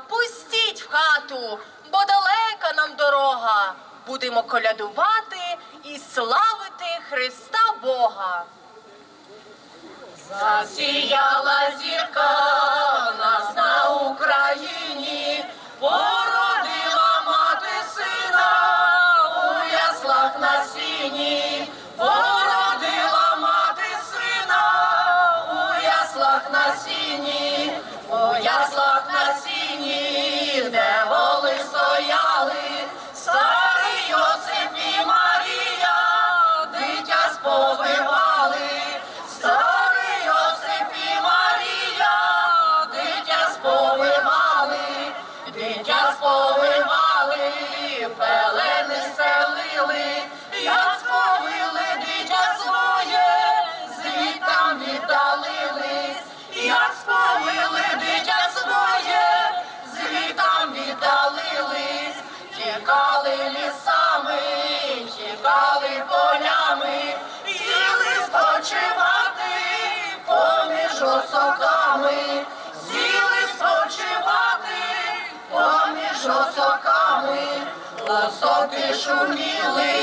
пустіть в хату, бо далека нам дорога. Будемо колядувати і славити Христа Бога. Засіяла зірка нас на Україні. ми сіли спочивати поміж осоками, осоки шуміли.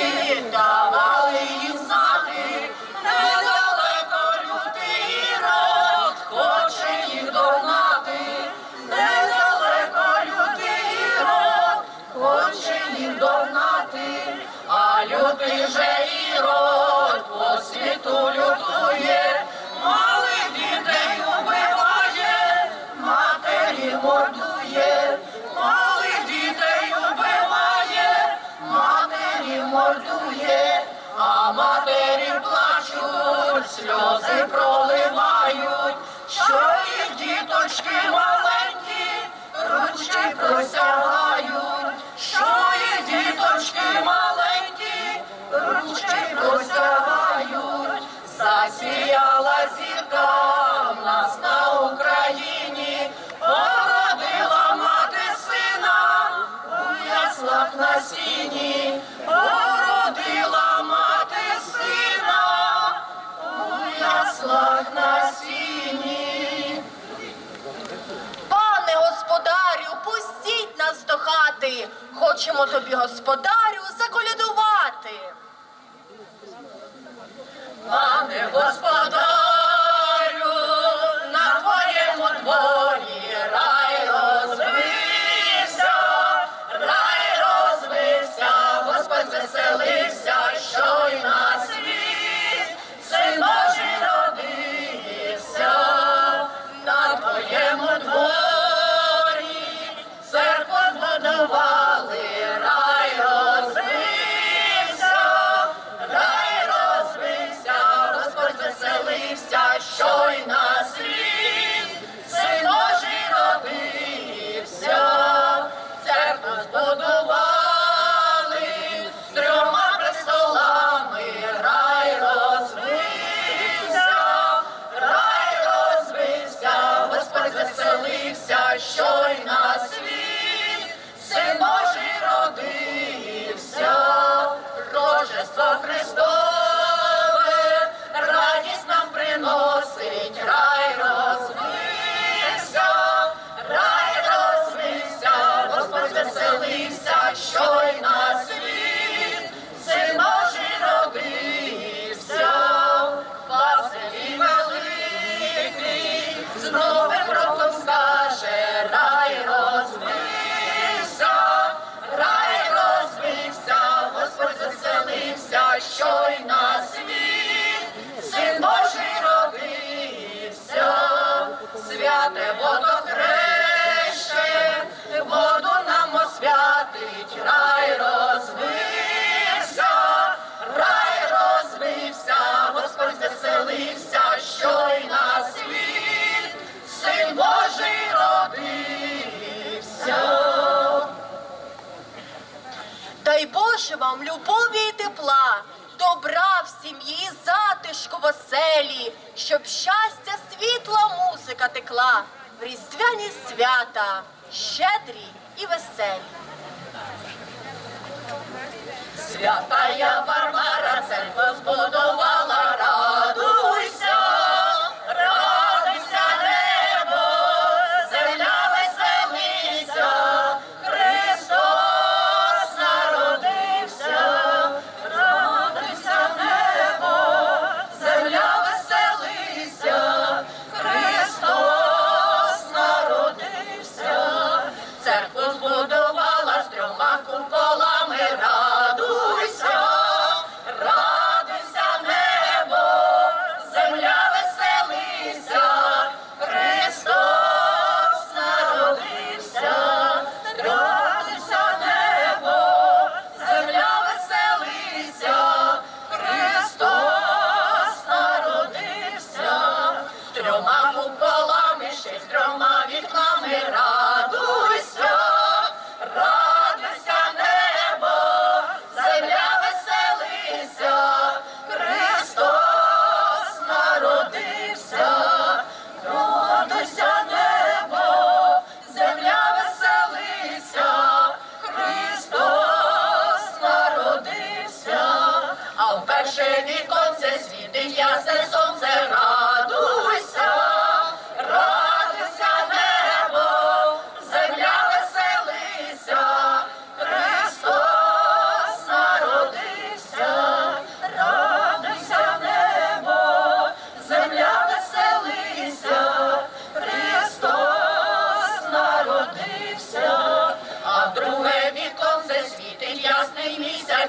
матері плачуть, сльози проливають, що їх діточки маленькі, ручки просягають, що їх діточки маленькі, ручки просягають, засіяла зірка в нас на Україні, породила мати сина, у яслах на сіні. Вручимо тобі, Господа, Дай Боже вам любові і тепла, добра в сім'ї, затишку в оселі, щоб щастя, світла, музика текла, в різдвяні свята, щедрі і веселі. Свята я Варвара церква збудувала,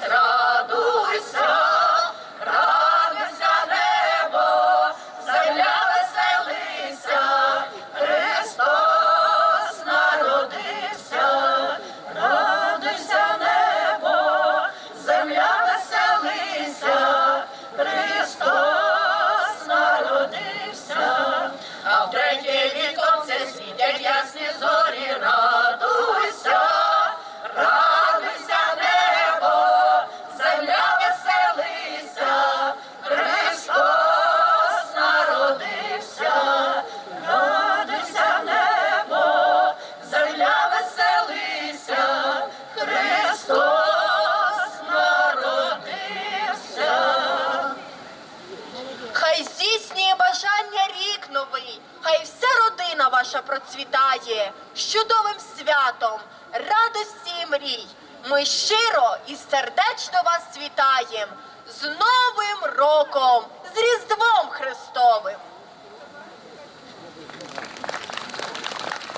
Yeah. наша процвітає з чудовим святом, радості і мрій. Ми щиро і сердечно вас вітаєм з Новим роком, з Різдвом Христовим.